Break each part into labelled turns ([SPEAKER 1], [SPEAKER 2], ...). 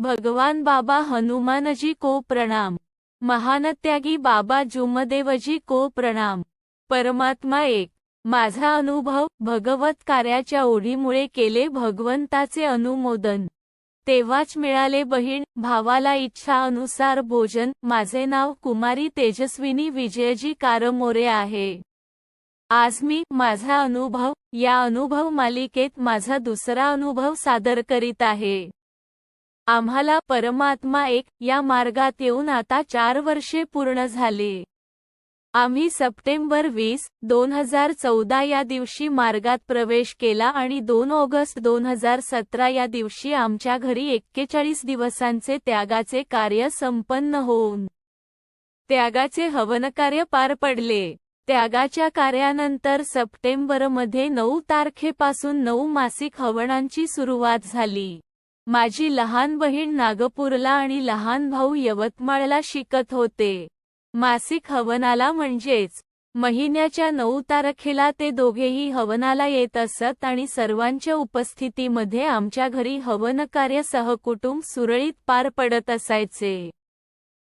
[SPEAKER 1] भगवान बाबा हनुमानजी को प्रणाम. महानत्यागी बाबा जुमदेवजी को प्रणाम. परमात्मा एक. माझा अनुभव भगवत कार्याच्या ओढीमुळे केले भगवंताचे अनुमोदन. तेव्हाच मिळाले बहीण भावाला इच्छा अनुसार भोजन. माझे नाव कुमारी तेजस्विनी विजयजी कारमोरे आहे. आज मी माझा अनुभव या अनुभव मालिकेत माझा दुसरा अनुभव सादर करीत आहे. आम्हाला परमात्मा एक या मार्गात येऊन आता चार वर्षे पूर्ण झाले. आम्ही सप्टेंबर वीस दोन हजार चौदा या दिवशी मार्गात प्रवेश केला आणि दोन ऑगस्ट दोन हजार सतरा या दिवशी आमच्या घरी एक्केचाळीस दिवसांचे त्यागाचे कार्य संपन्न होऊन त्यागाचे हवनकार्य पार पडले. त्यागाच्या कार्यानंतर सप्टेंबरमध्ये नऊ तारखेपासून नऊ मासिक हवनांची सुरुवात झाली. माझी लहान बहीण नागपूरला आणि लहान भाऊ यवतमाळला शिकत होते. मासिक हवनाला म्हणजेच महिन्याच्या नऊ तारखेला ते दोघेही हवनाला येत असत आणि सर्वांच्या उपस्थितीमध्ये आमच्या घरी हवनकार्य सहकुटुंब सुरळीत पार पडत असायचे.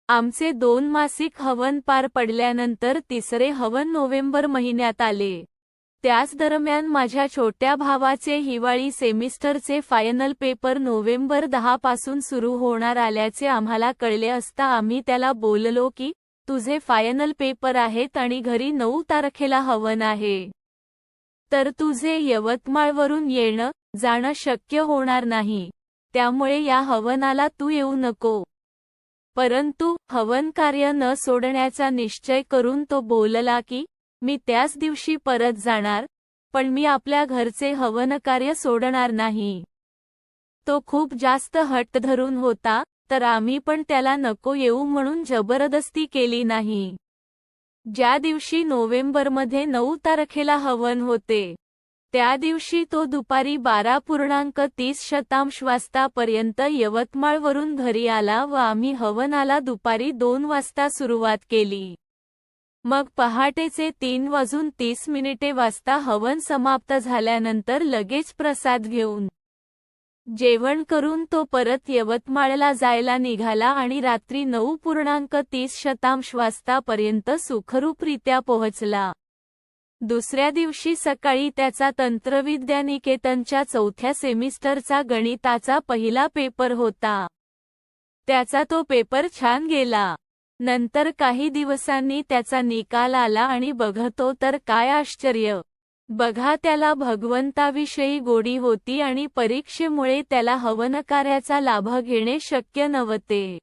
[SPEAKER 1] आमचे दोन मासिक हवन पार पडल्यानंतर तिसरे हवन नोव्हेंबर महिन्यात आले. त्याच दरम्यान माझ्या छोट्या भावाचे हिवाळी सेमिस्टरचे फायनल पेपर नोव्हेंबर दहा पासून सुरू होणार आल्याचे आम्हाला कळले असता आम्ही त्याला बोललो की तुझे फायनल पेपर आहेत आणि घरी नऊ तारखेला हवन आहे. तर तुझे यवतमाळवरून येणं जाणं शक्य होणार नाही. त्यामुळे या हवनाला तू येऊ नको. परंतु हवन कार्य न सोडण्याचा निश्चय करून तो बोलला की मी त्याच दिवशी परत जाणार पण मी आपल्या घरचे हवनकार्य सोडणार नाही. तो खूप जास्त हट्ट धरून होता तर आम्ही पण त्याला नको येऊ म्हणून जबरदस्ती केली नाही. ज्या दिवशी नोव्हेंबरमध्ये नऊ तारखेला हवन होते त्या दिवशी तो दुपारी बारा पूर्णांक तीस शतांश वाजतापर्यंत यवतमाळवरून घरी आला व आम्ही हवनाला दुपारी दोन वाजता सुरुवात केली. मग पहाटेचे तीन वाजून तीस मिनिटे वाजता हवन समाप्त झाल्यानंतर लगेच प्रसाद घेऊन जेवण करून तो परत यवतमाळला जायला निघाला आणि रात्री नऊ पूर्णांक तीस शतांश वाजतापर्यंत सुखरूपरित्या पोहोचला. दुसऱ्या दिवशी सकाळी त्याचा तंत्रविद्यानिकेतनच्या चौथ्या सेमिस्टरचा गणिताचा पहिला पेपर होता. त्याचा तो पेपर छान गेला. नंतर काही दिवसांनी त्याचा निकाल आला आणि बघतो तर काय आश्चर्य. बघा त्याला भगवंताविषयी गोडी होती आणि परीक्षेमुळे त्याला हवनकार्याचा लाभ घेणे शक्य नव्हते.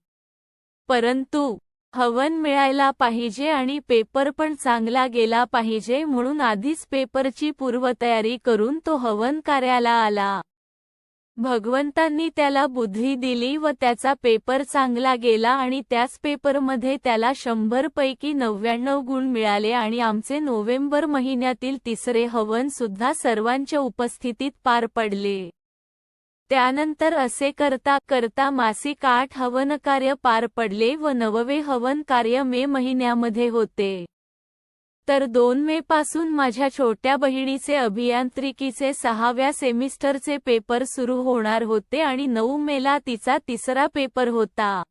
[SPEAKER 1] परंतु हवन मिळायला पाहिजे आणि पेपर पण चांगला गेला पाहिजे म्हणून आधीच पेपरची पूर्वतयारी करून तो हवन कार्याला आला. भगवंतांनी त्याला बुद्धी दिली व त्याचा पेपर चांगला गेला आणि त्याच पेपरमध्ये त्याला शंभर पैकी नव्याण्णव गुण मिळाले आणि आमचे नोव्हेंबर महिन्यातील तिसरे हवन सुद्धा सर्वांच्या उपस्थितीत पार पडले. त्यानंतर असे करता करता मासिक आठ हवन कार्य पार पडले व नववे हवन कार्य मे महिन्यामध्ये होते. तर दोन मे पासून माझ्या छोट्या बहिणीचे अभियांत्रिकीचे सहाव्या सेमिस्टरचे पेपर सुरू होणार होते आणि नऊ मेला तिचा तिसरा पेपर होता.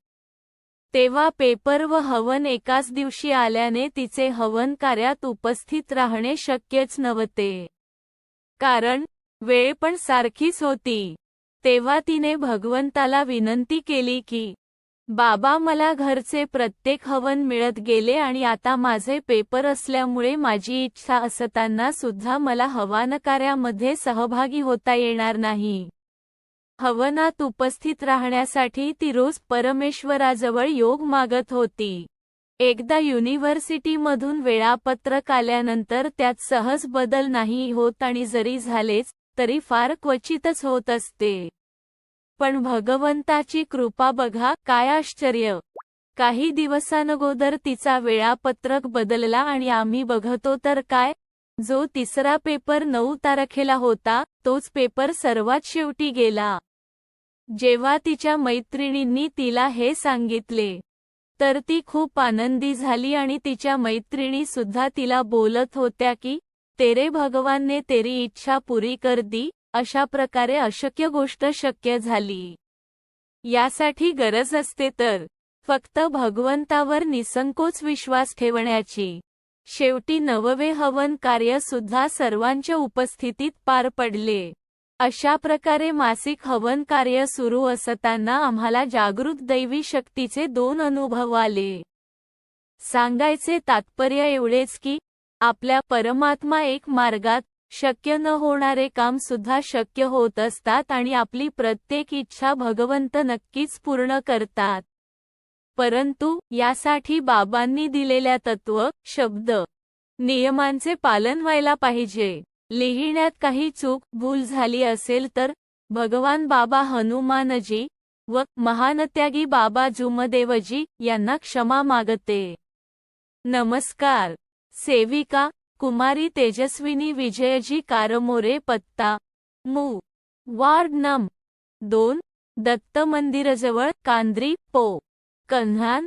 [SPEAKER 1] तेव्हा पेपर व हवन एकाच दिवशी आल्याने तिचे हवन कार्यात उपस्थित राहणे शक्यच नव्हते. कारण वेळ पण सारखीच होती. तेव्हा तिने भगवंताला विनंती केली की बाबा मला घरचे प्रत्येक हवन मिळत गेले आणि आता माझे पेपर असल्यामुळे माझी इच्छा असताना सुद्धा मला हवानकार्यामध्ये सहभागी होता येणार नाही. हवनात उपस्थित राहण्यासाठी ती रोज परमेश्वराजवळ योग मागत होती. एकदा युनिव्हर्सिटीमधून वेळापत्रक आल्यानंतर त्यात सहज बदल नाही होत आणि जरी झालेच तरी फार क्वचितच होत असते. पण भगवंताची कृपा बघा काय आश्चर्य. काही दिवसानगोदर तिचा वेळापत्रक बदलला आणि आम्ही बघतो तर काय? जो तिसरा पेपर नऊ तारखेला होता तोच पेपर सर्वात शेवटी गेला. जेव्हा तिच्या मैत्रिणींनी तिला हे सांगितले तर ती खूप आनंदी झाली आणि तिच्या मैत्रिणी सुद्धा तिला बोलत होत्या की तेरे भगवानने तेरी इच्छा पुरी कर दी अशा प्रकारे अशक्य गोष्ट शक्य झाली. यासाठी गरज असते तर फक्त भगवंतावर निसंकोच विश्वास ठेवण्याची. शेवटी नववे हवन कार्य सुद्धा सर्वांच्या उपस्थितीत पार पडले. अशा प्रकारे मासिक हवन कार्य सुरू असताना आम्हाला जागृत दैवी शक्तीचे दोन अनुभव आले. सांगायचे तात्पर्य एवढेच की आपल्या परमात्मा एक मार्गात शक्य न होणारे काम सुद्धा शक्य होत असतात आणि आपली प्रत्येक इच्छा भगवंत नक्कीच पूर्ण करतात. परंतु यासाठी बाबांनी दिलेल्या तत्व शब्द नियमांचे पालन व्हायला पाहिजे. लिहिण्यात काही चूक भूल झाली असेल तर भगवान बाबा हनुमानजी व महानत्यागी बाबा जुमदेवजी यांना क्षमा मागते. नमस्कार. सेविका कुमारी तेजस्विनी विजयजी कारमोरे पत्ता मू. वार्ड नम. दोन दत्त मंदिराजवळ कांद्री पो. कन्हान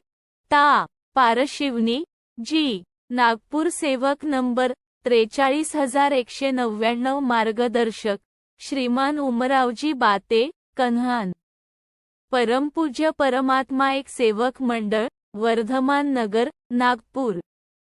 [SPEAKER 1] ता. पारशिवनी जी. नागपूर सेवक नंबर त्रेचाळीस हजार एकशे नव्याण्णव मार्गदर्शक श्रीमान उमरावजी बाते कन्हान. परमपूज्य परमात्मा एक सेवक मंडळ वर्धमान नगर नागपूर.